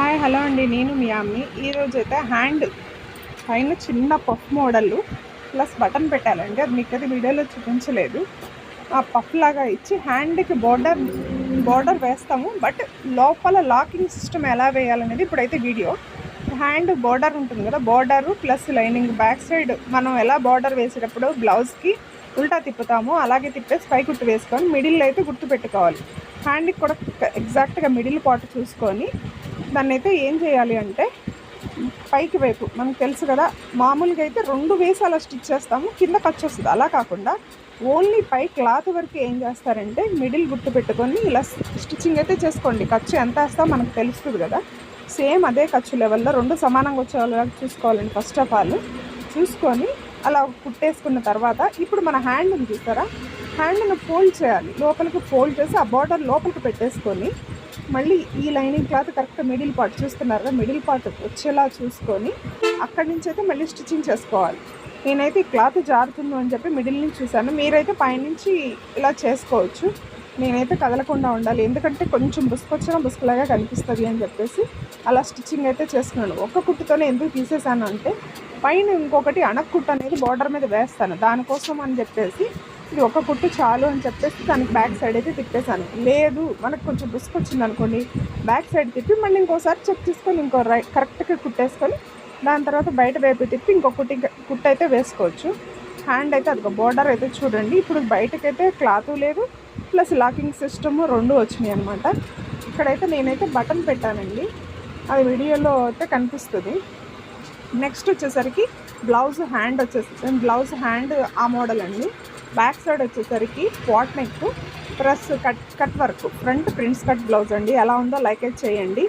Hi hello అండి. నేను మీ అమ్మి. ఈరోజు అయితే హ్యాండ్ పైన చిన్న పఫ్ మోడల్ ప్లస్ బటన్ పెట్టాలండి. అది మీకు అది వీడియోలో చూపించలేదు. ఆ పఫ్ లాగా ఇచ్చి హ్యాండ్కి బోర్డర్ బోర్డర్ వేస్తాము. బట్ లోపల లాకింగ్ సిస్టమ్ ఎలా వేయాలనేది ఇప్పుడైతే వీడియో. హ్యాండ్ బోర్డర్ ఉంటుంది కదా border plus lining back side మనం ఎలా బోర్డర్ వేసేటప్పుడు బ్లౌజ్కి ఉల్టా తిప్పుతాము అలాగే తిప్పేసి పై కుట్టు వేసుకొని మిడిల్ అయితే గుర్తు పెట్టుకోవాలి. హ్యాండ్కి కూడా ఎగ్జాక్ట్గా మిడిల్ పార్ట్ చూసుకొని దాన్ని అయితే ఏం చేయాలి అంటే పైకి వైపు మనకు తెలుసు కదా మామూలుగా అయితే రెండు వేసి అలా స్టిచ్ చేస్తాము కింద ఖర్చు వస్తుంది అలా కాకుండా ఓన్లీ పై క్లాత్ వరకు ఏం చేస్తారంటే మిడిల్ గుర్తు పెట్టుకొని ఇలా స్టిచ్చింగ్ అయితే చేసుకోండి. ఖర్చు ఎంత వేస్తా మనకు తెలుస్తుంది కదా. సేమ్ అదే ఖర్చు లెవెల్లో రెండు సమానంగా వచ్చేలాగా చూసుకోవాలండి ఫస్ట్ ఆఫ్ ఆల్. చూసుకొని అలా కుట్టేసుకున్న తర్వాత ఇప్పుడు మన హ్యాండ్ని చూస్తారా? హ్యాండ్ను ఫోల్డ్ చేయాలి. లోపలికి ఫోల్డ్ చేసి ఆ బార్డర్ లోపలికి పెట్టేసుకొని మళ్ళీ ఈ lining cloth correct middle part చూస్తున్నారు కదా మిడిల్ పార్ట్ వచ్చేలా చూసుకొని అక్కడి నుంచి అయితే మళ్ళీ స్టిచ్చింగ్ చేసుకోవాలి. నేనైతే ఈ క్లాత్ జారుతుంది అని చెప్పి మిడిల్ నుంచి చూసాను మీరైతే పైనుంచి ఇలా చేసుకోవచ్చు. నేనైతే కదలకుండా ఉండాలి. ఎందుకంటే కొంచెం బుసుకొచ్చిన బుసుకులాగా కనిపిస్తుంది అని చెప్పేసి అలా స్టిచ్చింగ్ అయితే చేసుకున్నాను ఒక్క కుట్టుతోనే ఎందుకు తీసేసాను అంటే పైన ఇంకొకటి అణక్కుట్టు అనేది బార్డర్ మీద వేస్తాను. దానికోసం అని చెప్పేసి ఇది ఒక కుట్టు చాలు అని చెప్పేసి దానికి బ్యాక్ సైడ్ అయితే తిప్పేశాను. లేదు మనకు కొంచెం రిస్క్ వచ్చింది అనుకోండి. బ్యాక్ సైడ్ తిప్పి మళ్ళీ ఇంకోసారి చెక్ చేసుకొని ఇంకో రై కరెక్ట్గా కుట్టేసుకొని దాని తర్వాత బయట వైపు తిప్పి ఇంకో కుట్టి కుట్టు అయితే వేసుకోవచ్చు. హ్యాండ్ అయితే అది బోర్డర్ అయితే చూడండి. ఇప్పుడు బయటకైతే క్లాత్ లేదు ప్లస్ లాకింగ్ సిస్టమ్ రెండు వచ్చినాయి అనమాట ఇక్కడైతే నేనైతే బటన్ పెట్టానండి. అది వీడియోలో అయితే కనిపిస్తుంది. నెక్స్ట్ వచ్చేసరికి బ్లౌజ్ హ్యాండ్ వచ్చేసి బ్లౌజ్ హ్యాండ్ ఆ మోడల్ అండి. బ్యాక్ సైడ్ వచ్చేసరికి what neck plus cut cut work front prints cut blouse అండి. ఎలా ఉందో లైక్ చేయండి.